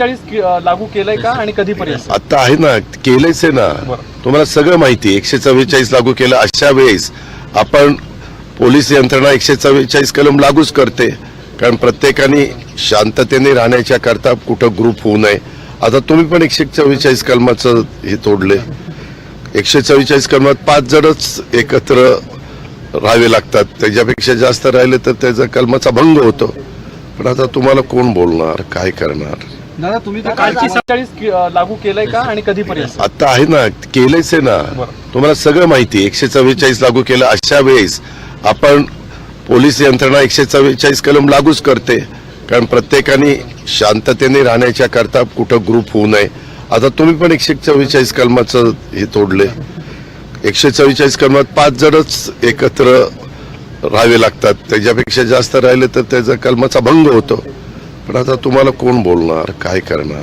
चाळीस लागू केलंय का आणि कधीपर्यंत आता आहे ना केलंच आहे ना. तुम्हाला सगळं माहिती. एकशे चव्वेचाळीस लागू केलं अशा वेळेस आपण पोलीस यंत्रणा एकशे चव्वेचाळीस कलम लागूच करते. कारण प्रत्येकाने शांततेने राहण्याच्या करता कुठं ग्रुप होऊ नये. आता तुम्ही पण एकशे चव्वेचाळीस कलमाचं हे तोडले. एकशे चव्वेचाळीस कलमात पाच जणच एकत्र राहावे लागतात. त्याच्यापेक्षा जास्त राहिले तर त्याचा कलमाचा भंग होतो. पण आता तुम्हाला कोण बोलणार? काय करणार? दादा तुम्ही कालची लागू केलंय का आणि कधीपर्यंत? आता आहे ना केलंच आहे ना. तुम्हाला सगळं माहिती आहे. एकशे चव्वेचाळीस लागू केलं अशा वेळेस आपण पोलीस यंत्रणा एकशे चव्वेचाळीस कलम लागूच करते. कारण प्रत्येकाने शांततेने राहण्याच्या करता कुठं ग्रुप होऊ नये. आता तुम्ही पण एकशे चव्वेचाळीस कलमाचं हे तोडले. एकशे चव्वेचाळीस कलमात पाच जणच एकत्र राहावे लागतात. त्याच्यापेक्षा जास्त राहिले तर त्याचा कलमाचा भंग होतो. पण आता तुम्हाला कोण बोलणार? काय करणार?